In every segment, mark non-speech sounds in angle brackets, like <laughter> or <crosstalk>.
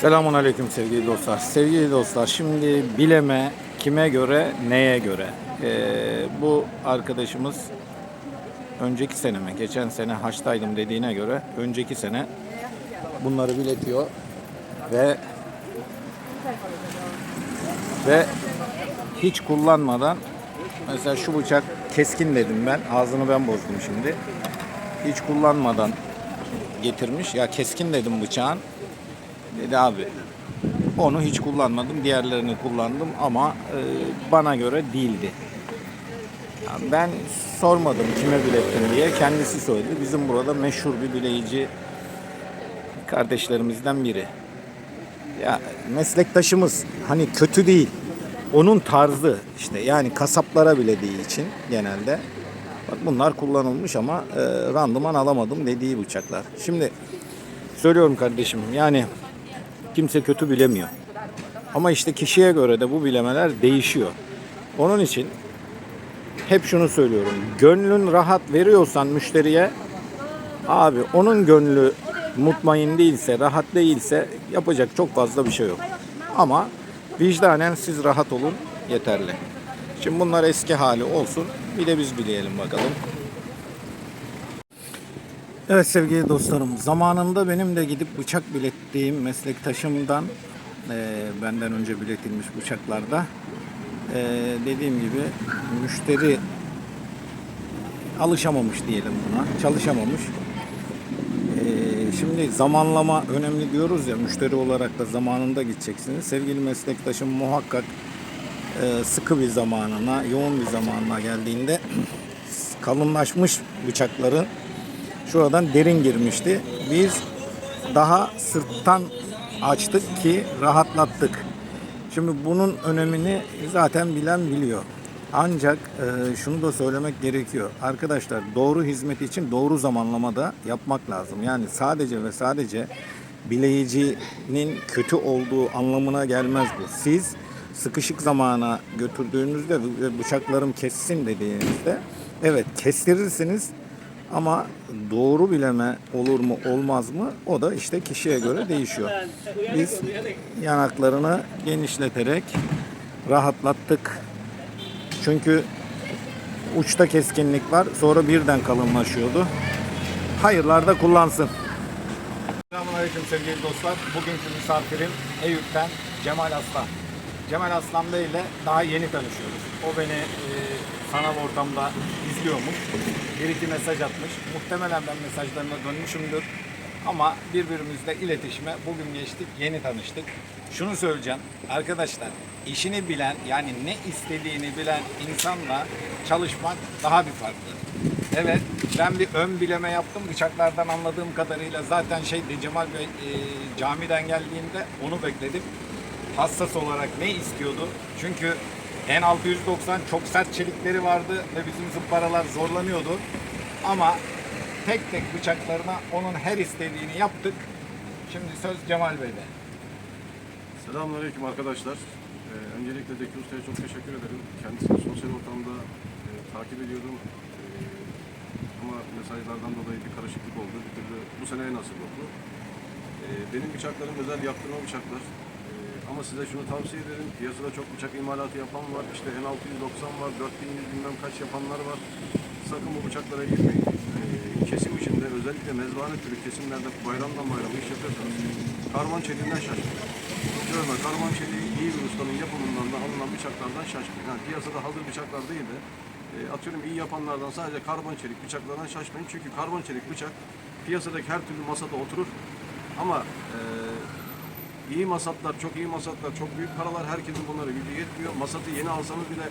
Selamun Aleyküm sevgili dostlar. Sevgili dostlar şimdi bileme kime göre neye göre. Ee, bu arkadaşımız önceki sene mi geçen sene haçtaydım dediğine göre önceki sene bunları biletiyor ve ve hiç kullanmadan mesela şu bıçak keskin dedim ben ağzını ben bozdum şimdi hiç kullanmadan getirmiş ya keskin dedim bıçağın Dedi abi onu hiç kullanmadım. Diğerlerini kullandım ama e, bana göre değildi. Ben sormadım kime bilettin diye. Kendisi söyledi. Bizim burada meşhur bir bileyici kardeşlerimizden biri. Ya meslektaşımız hani kötü değil. Onun tarzı işte yani kasaplara bile değil için genelde. Bak bunlar kullanılmış ama e, randıman alamadım dediği bıçaklar. Şimdi söylüyorum kardeşim yani kimse kötü bilemiyor. Ama işte kişiye göre de bu bilemeler değişiyor. Onun için hep şunu söylüyorum. Gönlün rahat veriyorsan müşteriye abi onun gönlü mutmain değilse, rahat değilse yapacak çok fazla bir şey yok. Ama vicdanen siz rahat olun yeterli. Şimdi bunlar eski hali olsun. Bir de biz bileyelim bakalım. Evet sevgili dostlarım, zamanında benim de gidip bıçak bilettiğim meslektaşımdan e, benden önce biletilmiş bıçaklarda e, dediğim gibi müşteri alışamamış diyelim buna, çalışamamış. E, şimdi zamanlama önemli diyoruz ya, müşteri olarak da zamanında gideceksiniz. Sevgili meslektaşım muhakkak e, sıkı bir zamanına, yoğun bir zamanına geldiğinde <clears throat> kalınlaşmış bıçakların şuradan derin girmişti. Biz daha sırttan açtık ki rahatlattık. Şimdi bunun önemini zaten bilen biliyor. Ancak e, şunu da söylemek gerekiyor. Arkadaşlar doğru hizmet için doğru zamanlamada yapmak lazım. Yani sadece ve sadece bileyicinin kötü olduğu anlamına gelmez bu. Siz sıkışık zamana götürdüğünüzde bıçaklarım kessin dediğinizde evet kestirirsiniz ama doğru bileme olur mu olmaz mı o da işte kişiye göre <laughs> değişiyor. Biz yanaklarını genişleterek rahatlattık. Çünkü uçta keskinlik var sonra birden kalınlaşıyordu. Hayırlarda kullansın. Selamünaleyküm sevgili dostlar. Bugünkü misafirim Eyüp'ten Cemal Aslan. Cemal Aslan Bey ile daha yeni tanışıyoruz. O beni e, sanal ortamda izliyormuş. Bir iki mesaj atmış. Muhtemelen ben mesajlarına dönmüşümdür. Ama birbirimizle iletişime bugün geçtik, yeni tanıştık. Şunu söyleyeceğim. Arkadaşlar işini bilen yani ne istediğini bilen insanla çalışmak daha bir farklı. Evet ben bir ön bileme yaptım bıçaklardan anladığım kadarıyla zaten şey Cemal Bey e, camiden geldiğinde onu bekledim hassas olarak ne istiyordu? Çünkü N690 çok sert çelikleri vardı ve bizim zımparalar zorlanıyordu. Ama tek tek bıçaklarına onun her istediğini yaptık. Şimdi söz Cemal Bey'de. Selamünaleyküm arkadaşlar. Ee, öncelikle Deki Usta'ya çok teşekkür ederim. Kendisini sosyal ortamda e, takip ediyordum. E, ama mesajlardan dolayı bir karışıklık oldu. Bir türlü bu seneye nasip oldu. E, benim bıçaklarım özel yaptırma bıçaklar. Ama size şunu tavsiye ederim. Piyasada çok bıçak imalatı yapan var. İşte N690 var, 4100 bilmem kaç yapanlar var. Sakın bu bıçaklara girmeyin. E, kesim içinde özellikle mezbahane türü kesimlerde bayramdan bayrama iş yapıyorsanız karman çeliğinden şaşmayın. Görme karman çeliği iyi bir ustanın yapımından da alınan bıçaklardan şaşmayın. Yani piyasada hazır bıçaklar değil de e, atıyorum iyi yapanlardan sadece karbon çelik bıçaklardan şaşmayın. Çünkü karbon çelik bıçak piyasadaki her türlü masada oturur. Ama e, iyi masatlar, çok iyi masatlar, çok büyük paralar herkesin bunlara gücü yetmiyor. Masatı yeni alsanız bile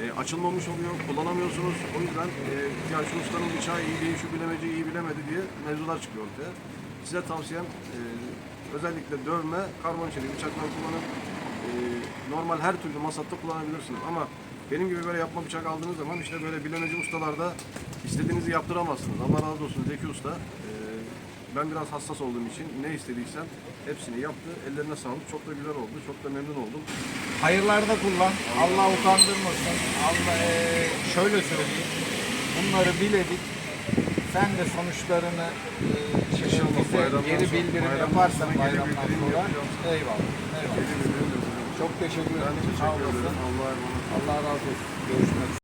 e, açılmamış oluyor, kullanamıyorsunuz. O yüzden e, ya şu ustanın bıçağı iyi değil, şu bilemeci iyi bilemedi diye mevzular çıkıyor ortaya. Size tavsiyem e, özellikle dövme, karbon çelik bıçaklar kullanın. E, normal her türlü masatta kullanabilirsiniz ama benim gibi böyle yapma bıçak aldığınız zaman işte böyle bilemeci ustalarda istediğinizi yaptıramazsınız. Allah razı olsun Zeki Usta. E, ben biraz hassas olduğum için ne istediysem hepsini yaptı. Ellerine sağlık. Çok da güzel oldu. Çok da memnun oldum. Hayırlarda kullan. Allah utandırmasın. Allah eee, şöyle söyleyeyim. Bunları biledik. Sen de sonuçlarını bize bayramdan geri bildirim yaparsan bayramdan sonra. Eyvallah. Eyvallah. Çok teşekkür ederim. Sağ olasın. Allah razı olsun. Görüşmek üzere.